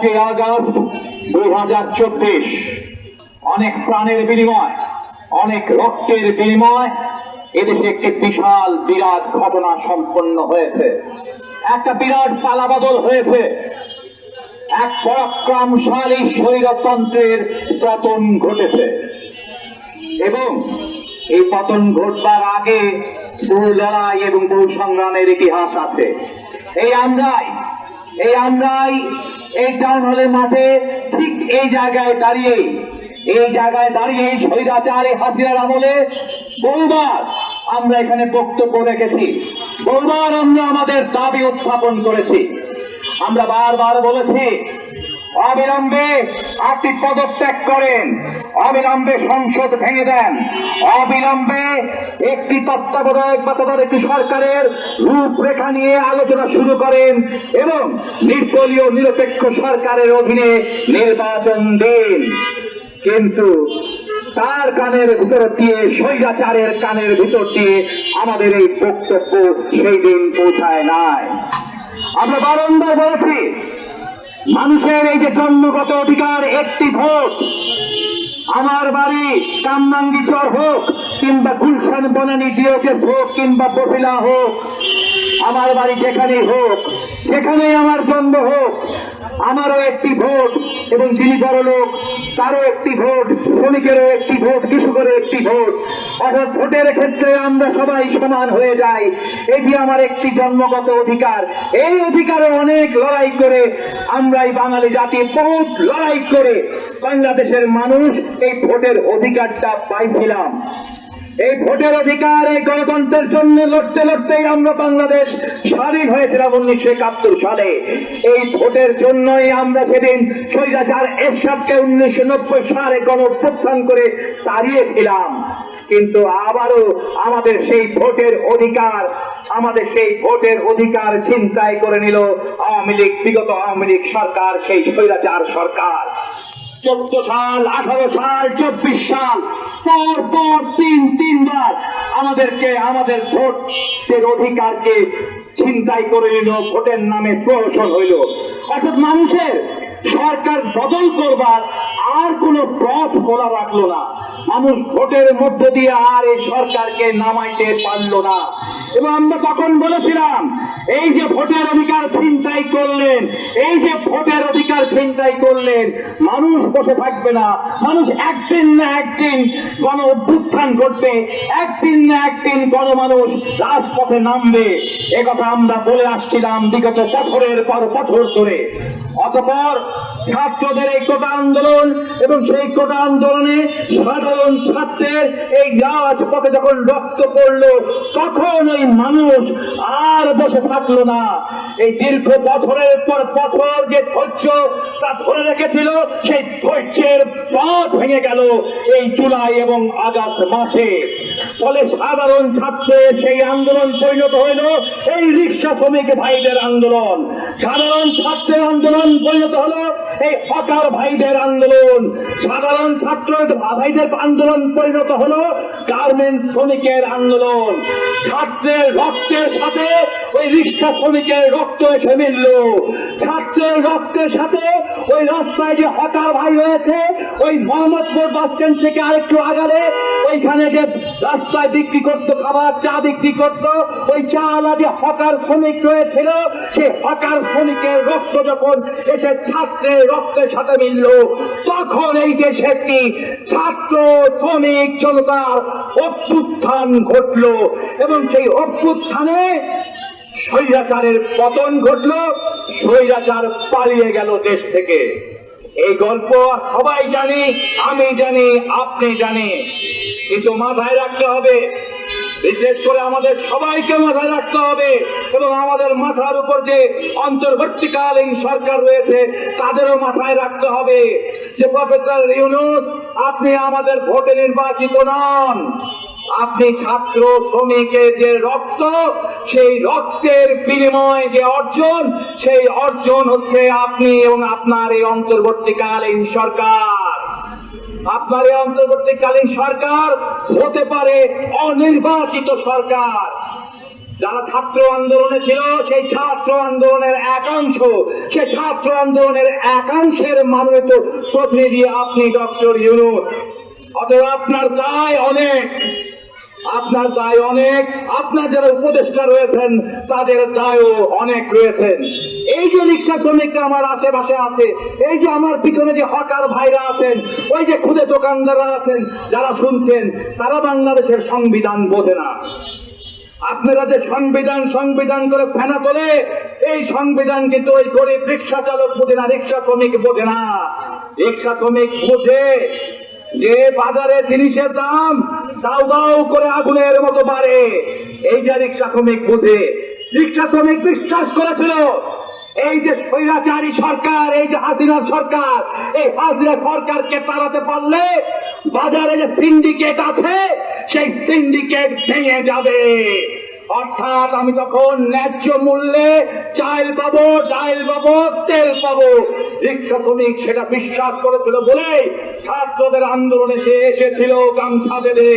পাঁচই আগস্ট দুই হাজার চব্বিশ। অনেক প্রাণের বিনিময়, অনেক রক্তের বিনিময়। এদেশে একটি বিশাল বিরাট ঘটনা সম্পন্ন হয়েছে। একটা বিরাট পালাবদল হয়েছে। এক পরাক্রমশালী স্বৈরতন্ত্রের পতন ঘটেছে। এবং এই পতন ঘটবার আগে বহু লড়াই এবং বহু সংগ্রামের ইতিহাস আছে। এই আমরাই এই আমরাই এই টাউন হলের মাঠে ঠিক এই জায়গায় দাঁড়িয়ে, এই জায়গায় দাঁড়িয়ে স্বৈরাচারে হাসিরার আমলে বহুবার আমরা এখানে বক্তব্য রেখেছি, বহুবার আমরা আমাদের দাবি উত্থাপন করেছি। আমরা বারবার বলেছি, অবিলম্বে আপনি পদত্যাগ করেন। অবিলম্বে সংসদ ভেঙে দেন। অবিলম্বে একটি তত্ত্বাবধায়ক বা তদারকি সরকারের রূপরেখা নিয়ে আলোচনা শুরু করেন এবং নির্দলীয়, নিরপেক্ষ সরকারের অধীনে নির্বাচন দিন। কিন্তু তার কানের ভিতর দিয়ে, স্বৈরাচারের কানের ভিতর দিয়ে আমাদের এই বক্তব্য সেই দিন পৌঁছায় নাই। আমরা বারংবার বলেছি মানুষের এই যে জন্মগত অধিকার, একটি ভোট। আমার বাড়ি কামরাঙ্গিচর হোক কিংবা গুলশান বনানি দিয়েছে ভোট কিংবা বফিলা হোক। আমার বাড়ি যেখানেই হোক, যেখানেই আমার জন্ম হোক, আমারও একটি ভোট এবং যিনি বড় লোক তারও একটি ভোট, শ্রমিকেরও একটি ভোট, কৃষকেরও একটি ভোট। অর্থাৎ ভোটের ক্ষেত্রে আমরা সবাই সমান হয়ে যাই। এটি আমার একটি জন্মগত অধিকার। এই অধিকারে অনেক লড়াই করে আমরা এই বাঙালি জাতি, বহুত লড়াই করে বাংলাদেশের মানুষ এই ভোটের অধিকারটা পাইছিলাম। এই ভোটের অধিকার এই গণতন্ত্রের জন্য লড়তে লড়তেই আমরা বাংলাদেশ স্বাধীন হয়েছিলাম উনিশশো একাত্তর সালে। এই ভোটের জন্যই আমরা সেদিন স্বৈরাচার এরশাদকে উনিশশো নব্বই সালে গণ করে তাড়িয়েছিলাম। কিন্তু আবারও আমাদের সেই ভোটের অধিকার, আমাদের সেই ভোটের অধিকার ছিনতাই করে নিল আওয়ামী লীগ, বিগত আওয়ামী লীগ সরকার, সেই স্বৈরাচার সরকার। চোদ্দ সাল, আঠারো সাল, চব্বিশ সাল পর পর তিন, তিনবার আমাদেরকে, আমাদের ভোটের অধিকারকে ছিনতাই করে নিল, ভোটের নামে প্রহসন হইল। অর্থাৎ মানুষের সরকার বদল করবার আর কোনো পথ খোলা রাখল না। মানুষ ভোটের মধ্য দিয়ে আর এই সরকারকে নামাইতে পারল না। এবং আমরা তখন বলেছিলাম, এই যে ভোটের অধিকার ছিনতাই করলেন, এই যে ভোটের অধিকার ছিনতাই করলেন, মানুষ বসে থাকবে না। মানুষ একদিন না একদিন গণ অভ্যুত্থান করবে একদিন না একদিন গণমানুষ রাজপথে নামবে। কথা আমরা বলে আসছিলাম বিগত বছরের পর বছর ধরে। অতপর ছাত্রদের এই কোটা আন্দোলন এবং সেই কোটা আন্দোলনে সাধারণ ছাত্রের এই রাজপথে যখন রক্ত পড়ল, তখন ওই মানুষ আর বসে থাকল না। এই দীর্ঘ বছরের পর বছর যে ধৈর্য তা ধরে রেখেছিল, সেই ধৈর্যের পথ ভেঙে গেল এই জুলাই এবং আগস্ট মাসে। ফলে সাধারণ ছাত্রের সেই আন্দোলন পরিণত হইল, এই রিক্সা শ্রমিক ভাইদের আন্দোলন। সাধারণ ছাত্রের আন্দোলন পরিণত হলো এই হকার ভাইদের আন্দোলন। সাধারণ ছাত্র ভাইদের আন্দোলন পরিণত হলো গার্মেন্টস শ্রমিকের আন্দোলন। ছাত্রের রক্তের সাথে ওই রিক্সা শ্রমিকের রক্ত এসে মিলল। ছাত্রের রক্তের সাথে ওই রাস্তায় যে হকার ভাই রয়েছে, ওই মোহাম্মদপুর বাস স্ট্যান্ড থেকে আরেকটু আগালে ওইখানে যে রাস্তায় বিক্রি করতো, খাবার, চা বিক্রি করতো, ওই চা যে হকার শ্রমিক রয়েছিল সেই হকার শ্রমিকের রক্ত যখন এসে ছাত্রের রক্তের সাথে মিলল, তখন এই দেশে একটি ছাত্র শ্রমিক জনতার অভ্যুত্থান ঘটলো এবং সেই অভ্যুত্থানে স্বৈরাচারের পতন ঘটলো, স্বৈরাচার পালিয়ে গেল দেশ থেকে। এই গল্প সবাই জানি, আমি জানি, আপনি জানি। কিন্তু মাথায় রাখতে হবে, বিশেষ করে আমাদের সবাইকে মাথায় রাখতে হবে এবং আমাদের মাথার উপর যে অন্তর্বর্তীকালীন সরকার রয়েছে, তাদেরও মাথায় রাখতে হবে যে প্রফেসর ইউনুস, আপনি আমাদের ভোটে নির্বাচিত নন। আপনি ছাত্র শ্রমিকের যে রক্ত, সেই রক্তের বিনিময়ে যে অর্জন, সেই অর্জন হচ্ছে আপনি এবং আপনার এই অন্তর্বর্তীকালীন সরকার। আপনার এই অন্তর্বর্তীকালীন সরকার হতে পারে অনির্বাচিত সরকার। যারা ছাত্র আন্দোলনে ছিল, সেই ছাত্র আন্দোলনের একাংশ, সেই ছাত্র আন্দোলনের একাংশের মানবিত প্রতিনিধি আপনি ডক্টর ইউনুস। অতএব আপনার দায় অনেক। আপনার দায় অনেক, আপনার যারা উপদেষ্টা রয়েছেন, তাদের দায়ও অনেক রয়েছেন। এই যে রিক্সা শ্রমিকরা আমার আশেপাশে আছে, এই যে আমার পিছনে যে হকার ভাইরা আছেন, ওই যে খুদে দোকানদাররা আছেন, যারা শুনছেন, তারা বাংলাদেশের সংবিধান বোঝে না। আপনারা যে সংবিধান সংবিধান করে ফেনা তোলে, এই সংবিধান কিন্তু ওই গরিব রিক্সা চালক বোঝে না রিক্সা শ্রমিক বোঝে না। রিক্সা শ্রমিক বোঝে যে বাজারে জিনিসের দাম দাও দাও করে আগুনের মতো বাড়ে, এই যে রিক্সা শ্রমিক বোঝে। রিক্সা শ্রমিক বিশ্বাস করেছিল, এই যে স্বৈরাচারী সরকার, এই যে হাসিনা সরকার, এই হাসিনা সরকারকে তাড়াতে পারলে বাজারে যে সিন্ডিকেট আছে, সেই সিন্ডিকেট ভেঙে যাবে। অর্থাৎ আমি তখন ন্যায্য মূল্যে চাল পাবো, ডাল পাবো, তেল পাবো রিক্সা শ্রমিক সেটা বিশ্বাস করেছিল বলে ছাত্রদের আন্দোলনে সে এসেছিল গামছা বেঁধে।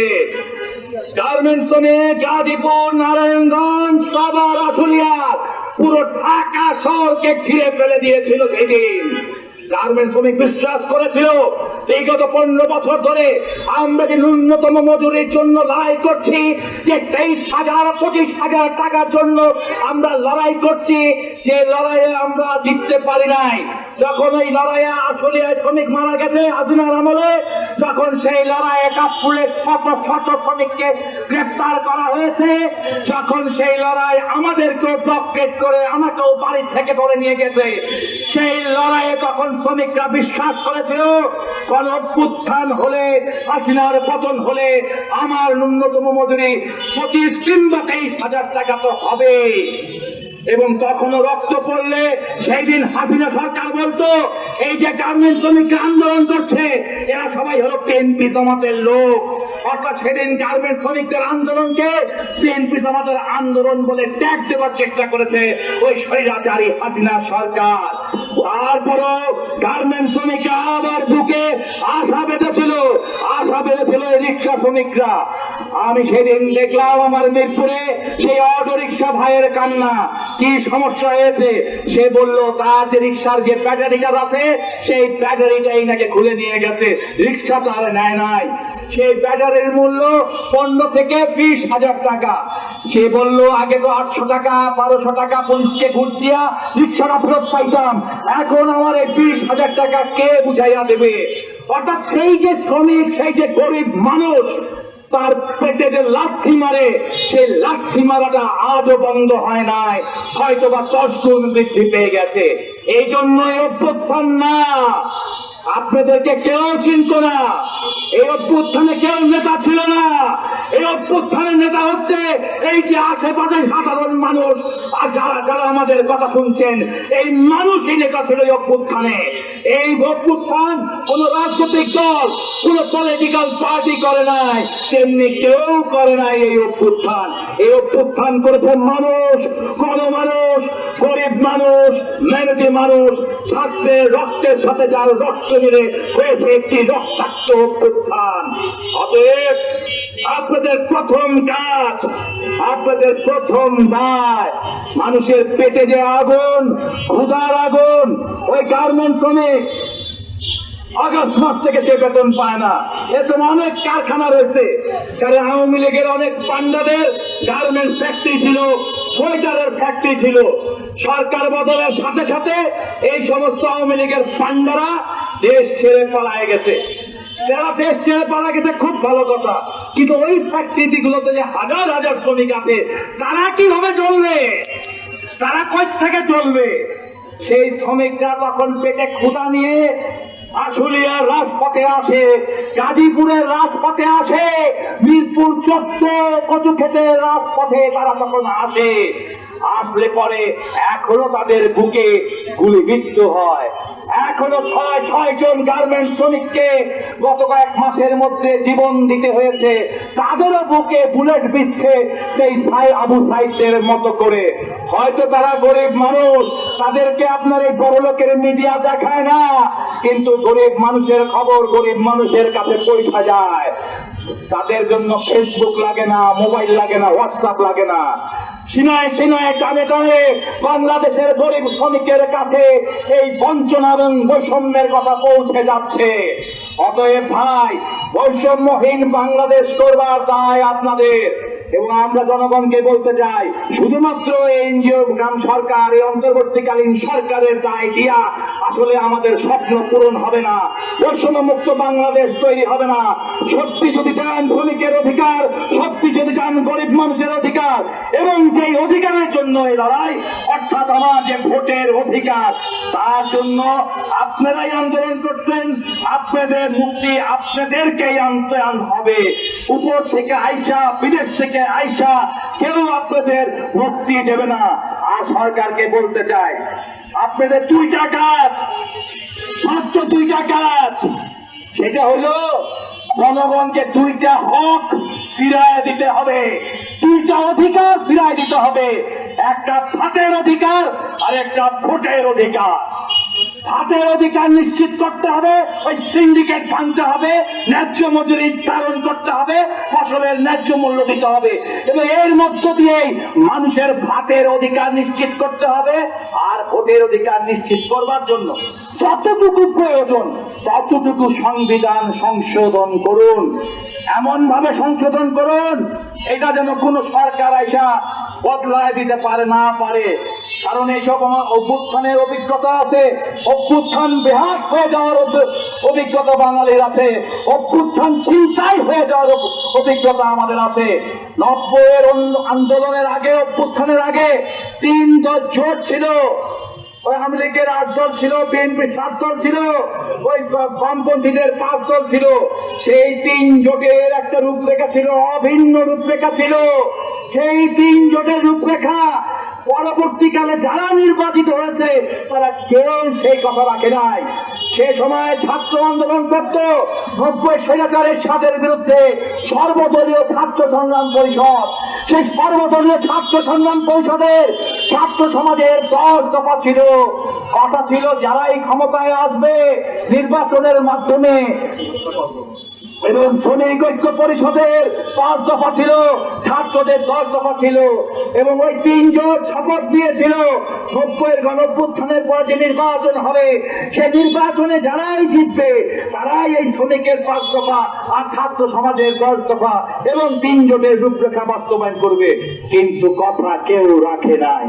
গার্মেন্টস শ্রমিক গাজীপুর, নারায়ণগঞ্জ পুরো ঢাকা শহরকে ঘিরে ফেলে দিয়েছিল সেদিন। গার্মেন্ট শ্রমিক বিশ্বাস করেছিল বিগত পনেরো বছর ধরে আমরা যে ন্যূনতম মজুরির জন্য লড়াই করছি, যে তেইশ হাজার, পঁচিশ হাজার টাকার জন্য আমরা লড়াই করছি, যে লড়াইয়ে আমরা জিততে পারি নাই। যখন ওই লড়াইয়ে আসলে শ্রমিক মারা গেছে হাজিনার আমলে, যখন সেই লড়াইয়ে কাপুরে শত শত শ্রমিককে গ্রেপ্তার করা হয়েছে, যখন সেই লড়াই আমাদেরকেও ব্লকেট করে, আমাকেও বাড়ি থেকে ধরে নিয়ে গেছে, সেই লড়াইয়ে তখন শ্রমিকরা বিশ্বাস করেছিল, কোন অভ্যুত্থান হলে, হাসিনার পতন হলে আমার ন্যূনতম মজুরি পঁচিশ কিংবা তেইশ হাজার টাকা তো হবে। এবং তখনও রক্ত পড়লে সেই দিন হাসিনা সরকার বলতো, এই যে গার্মেন্ট শ্রমিকরা আন্দোলন করছে, এরা সবাই হলো বিএনপি জামাতের লোক। অর্থাৎ সেদিন গার্মেন্ট শ্রমিকদের আন্দোলনকে বিএনপি জামাতের আন্দোলন বলে ট্যাগ দেওয়ার চেষ্টা করেছে ওই স্বৈরাচারী হাসিনা সরকার। তারপরও গার্মেন্ট শ্রমিকরা আবার বুকে আশা বেঁধেছিল। আশা বেঁধেছিল রিক্সা শ্রমিকরা। আমি সেদিন দেখলাম আমার মিরপুরে সেই অটো রিক্সা ভাইয়ের কান্না। কি সমস্যা হয়েছে? সে বলল, তার যে রিক্সার যে ব্যাটারিটা আছে, সেই ব্যাটারিটাই নাকি খুলে নিয়ে গেছে। রিক্সা তো আর নেয় নাই। সেই ব্যাটারির মূল্য পনেরো থেকে বিশ হাজার টাকা। সে বলল, আগে তো আটশো টাকা, বারোশো টাকা পুলিশকে ঘুষ দিয়া রিক্সাটা ফেরত পাইতাম। এখন আমার এই বিশ হাজার টাকা কে বুঝাইয়া দেবে? অর্থাৎ সেই যে শ্রমিক, সেই যে গরিব মানুষ, তার পেটে যে লাথি মারে, সেই লাথি মারাটা আজও বন্ধ হয় নাই। হয়তো বা দশ গুণ বৃদ্ধি পেয়ে গেছে। এই জন্যই অভ্যুত্থান না। আপনাদেরকে কেউ চিনত না। এই অভ্যুত্থানে কেউ নেতা ছিল না। এই অভ্যুত্থানের নেতা হচ্ছে এই যে আশেপাশে সাধারণ মানুষ। আর যারা যারা আমাদের কথা শুনছেন, এই মানুষই নেতা ছিল এই অভ্যুত্থানে। এই অভ্যুত্থান কোন রাজনৈতিক দল, কোন পলিটিক্যাল পার্টি করে নাই। তেমনি কেউ করে নাই এই অভ্যুত্থান। এই অভ্যুত্থান করেছে মানুষ কোন মানুষ গরিব মানুষ মেহনতি মানুষ। ছাত্রের রক্তের সাথে যার রক্ত মিলে হয়েছে একটি রক্তাক্ত অভ্যুত্থান। অতএব আপনাদের প্রথম কাজ, আপনাদের প্রথম দায়, মানুষের পেটে যে আগুন, ক্ষুধার আগুন, ওই গার্মেন্ট শ্রমিক আগস্ট মাস থেকে সে বেতন পায় না। এরকম অনেক কারখানা রয়েছে কারণ আওয়ামী লীগের অনেক পান্ডাদের গার্মেন্টস ফ্যাক্টরি ছিল, সোয়েটারের ফ্যাক্টরি ছিল। সরকার বদলের সাথে সাথে এই সমস্ত আওয়ামী লীগের পান্ডারা দেশ ছেড়ে পালায় গেছে। যারা দেশ ছেড়ে পালা গেছে, খুব ভালো কথা। কিন্তু ওই ফ্যাক্টরি গুলোতে যে হাজার হাজার শ্রমিক আছে, তারা কীভাবে চলবে? তারা কই থেকে চলবে? সেই শ্রমিকরা তখন পেটে ক্ষুধা নিয়ে আশুলিয়ার রাজপথে আসে, গাজীপুরের রাজপথে আসে, মিরপুর চোদ্দ কচু ক্ষেতের রাজপথে তারা তখন আসে। আসলে পরে এখনও তাদের বুকে গুলিবিদ্ধ হয়। এখনও ছয় ছয় জন গার্মেন্ট শ্রমিককে গত কয়েক মাসের মধ্যে জীবন দিতে হয়েছে। তাদেরও বুকে বুলেট বিচ্ছে সেই সাই আবু সাইদের মতো করে। হয়তো তারা গরিব মানুষ, তাদেরকে আপনার এই বড় লোকের মিডিয়া দেখায় না, কিন্তু গরিব মানুষের খবর গরিব মানুষের কাছে পৌঁছা যায়। তাদের জন্য ফেসবুক লাগে না মোবাইল লাগে না হোয়াটসঅ্যাপ লাগে না। সিনায় সিনায় কানে কানে বাংলাদেশের গরিব শ্রমিকের কাছে এই বঞ্চনা এবং বৈষম্যের কথা পৌঁছে যাচ্ছে। অতএব ভাই, বৈষম্যহীন বাংলাদেশ করবার দায় আপনাদের। এবং আমরা জনগণকে বলতে চাই, শুধুমাত্র এনজিও গ্রাম সরকার, এই অন্তর্বর্তীকালীন সরকারের দায় দিয়া আসলে আমাদের স্বপ্ন পূরণ হবে না। বৈষম্য মুক্ত বাংলাদেশ তৈরি হবে না। সত্যি যদি চান শ্রমিকের অধিকার, সত্যি যদি চান গরিব মানুষের অধিকার, এবং যেই অধিকারের জন্য এই লড়াই, অর্থাৎ আমার যে ভোটের অধিকার, তার জন্য আপনারাই আন্দোলন করছেন, আপনাদের মুক্তি আপনাদেরকেই আনতে আন- হবে। উপর থেকে আইসা বিদেশ থেকে আইসা কেউ আপনাদের মুক্তি দেবে না। আর সরকারকে বলতে চাই, আপনাদের দুইটা কাজ, মাত্র দুইটা কাজ। সেটা হলো, জনগণকে দুইটা হক ফিরায় দিতে হবে। দুইটা অধিকার ফিরায় দিতে হবে। একটা ভাতের অধিকার আর একটা ভোটের অধিকার। ভাতের অধিকার নিশ্চিত করতে হবে, ওই সিন্ডিকেট ভাঙতে হবে, ন্যায্য মজুরি নির্ধারণ করতে হবে, ফসলের ন্যায্য মূল্য দিতে হবে। এবং এর মধ্য দিয়েই মানুষের ভাতের অধিকার নিশ্চিত করতে হবে আর ভোটের অধিকার নিশ্চিত করবার জন্য। যতটুকু প্রয়োজন, ততটুকু সংবিধান সংশোধন করুন। এমন ভাবে সংশোধন করুন, এটা যেন কোনো সরকার আইসা বদলায় দিতে পারে, না পারে। কারণ এইসব আমার অভ্যুত্থানের অভিজ্ঞতা আছে। অভ্যুত্থান বেহাত হয়ে যাওয়ার অভিজ্ঞতা বাঙালির আছে। অভ্যুত্থান চিন্তাই হয়ে যাওয়ার অভিজ্ঞতা আমাদের আছে। নব্বইয়ের আন্দোলনের আগে, অভ্যুত্থানের আগে তিন দল জোট ছিল। ওই আওয়ামী লীগের আট দল ছিল বিএনপি সাত দল ছিল, ওই বামপন্থীদের পাঁচ দল ছিল। সেই তিন জোটের একটা রূপরেখা ছিল, অভিন্ন রূপরেখা ছিল। সেই তিন জোটের রূপরেখা পরবর্তীকালে যারা নির্বাচিত হয়েছে, তারা কেউ সেই কথা রাখে নাই। সে সময় ছাত্র আন্দোলন করত। নব্বই স্বৈরাচারের সাথের বিরুদ্ধে সর্বদলীয় ছাত্র সংগ্রাম পরিষদ। সেই সর্বদলীয় ছাত্র সংগ্রাম পরিষদের ছাত্র সমাজের দশ দফা ছিল। কথা ছিল, যারাই ক্ষমতায় আসবে নির্বাচনের মাধ্যমে এবং শ্রমিক ঐক্য পরিষদের পাঁচ দফা ছিল, ছাত্রদের দশ দফা ছিল, এবং ওই তিনজন শপথ নিয়েছিল, নব্বইয়ের গণপুত্থানের পর যে নির্বাচন হবে, সে নির্বাচনে যারাই জিতবে, তারাই এই শ্রমিকের পাঁচ দফা আর ছাত্র সমাজের দশ দফা এবং তিন জোটের রূপরেখা বাস্তবায়ন করবে। কিন্তু কথা কেউ রাখে নাই।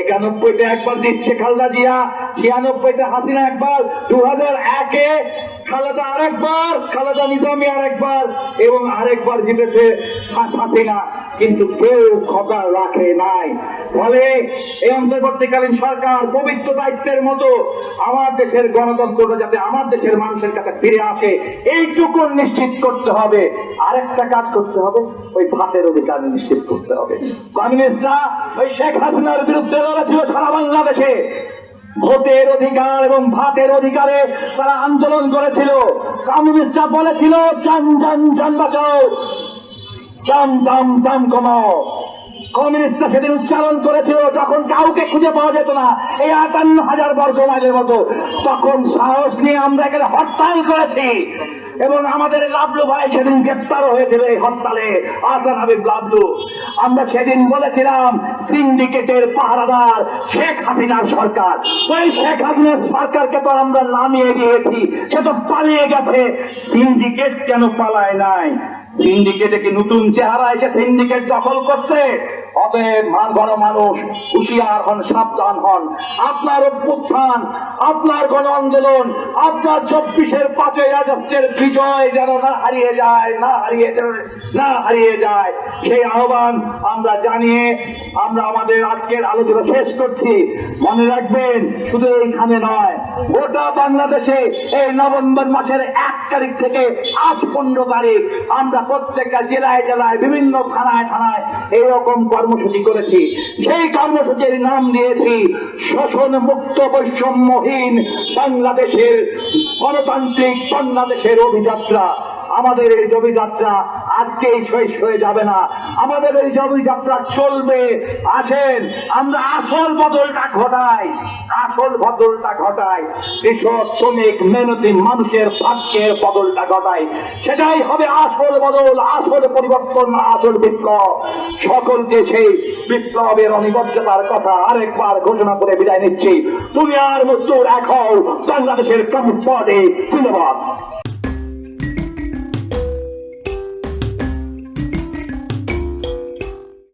একানব্বইটা একবার দিচ্ছে খালদা জিয়া ছিয়ানব্বইটা হাসিনা একবার দু হাজার একে খালেদা আরেকবার, খালেদা নিজামী আরেকবার এবং আরেকবার জিতেছে হা- হাসিনা কিন্তু কেউ কথা রাখে নাই। ফলে এই অন্তর্বর্তীকালীন সরকার পবিত্র দায়িত্বের মতো আমার দেশের গণতন্ত্রটা যাতে আমার দেশের মানুষের কাছে ফিরে আসে, এইটুকু নিশ্চিত করতে হবে। আরেকটা কাজ করতে হবে, ওই ভাতের অধিকার নিশ্চিত করতে হবে। কমিউনিস্টরা ওই শেখ হাসিনার বিরুদ্ধে লড়েছিল সারা বাংলাদেশে। ভোটের অধিকার এবং ভাতের অধিকারে তারা আন্দোলন করেছিল। কমিউনিস্টরা বলেছিল চান চান চান বাঁচাও। দাম দাম দাম কমাও। কমিউনিস্টরা সেদিন উচ্চারণ করেছিল, যখন কাউকে খুঁজে পাওয়া যেত না, এই আটান্ন হাজার বর্গ মাইলের মতো, তখন সাহস নিয়ে আমরা এখানে হরতাল করেছি। এবং আমাদের লাবলু ভাই সেদিন গ্রেপ্তার হয়েছিল এই হরতালে। আসান হাবিব লাবলু। আমরা সেদিন বলেছিলাম, সিন্ডিকেটের পাহারাদার শেখ হাসিনার সরকার। ওই শেখ হাসিনার সরকারকে তো আমরা নামিয়ে দিয়েছি, সে তো পালিয়ে গেছে। সিন্ডিকেট কেন পালায় নাই? সিন্ডিকেটে কি নতুন চেহারা এসে সিন্ডিকেট দখল করছে? অতএব মান গণ মানুষ, হুশিয়ার হন, সাবধান হন। আপনার অভ্যুত্থান, আপনার গণ আন্দোলন, আপনার চব্বিশের পাঁচই আগস্টের বিজয় যেন না হারিয়ে যায়, না হারিয়ে যায়, না হারিয়ে যায়, সেই আহ্বান আমরা জানিয়ে আমরা আমাদের আজকের আলোচনা শেষ করছি। মনে রাখবেন, শুধু এইখানে নয়, গোটা বাংলাদেশে এই নভেম্বর মাসের এক তারিখ থেকে আজ পনেরো তারিখ আমরা প্রত্যেকটা জেলায় জেলায় বিভিন্ন থানায় থানায় এইরকম কর্মসূচি করেছি। সেই কর্মসূচির নাম দিয়েছি শোষণ মুক্ত বৈষম্যহীন বাংলাদেশের গণতান্ত্রিক বাংলাদেশের অভিযাত্রা। আমাদের এই অভিযাত্রা আজকেই শেষ হয়ে যাবে না। আমাদের এই জমি যাত্রা চলবে। আসেন, আমরা আসল বদলটা ঘটাই। আসল বদলটা ঘটাই। কৃষক, শ্রমিক, মেহনতি মানুষের ভাগ্যের বদলটা ঘটাই। সেটাই হবে আসল বদল, আসল পরিবর্তন, আসল বিপ্লব। সকলকে সেই বিপ্লবের অনিবদ্ধতার কথা আরেকবার ঘোষণা করে বিদায় নিচ্ছি। তুমি আর মৃত্যুর এক হও বাংলাদেশের কমিউনিস্ট পার্টি ধন্যবাদ।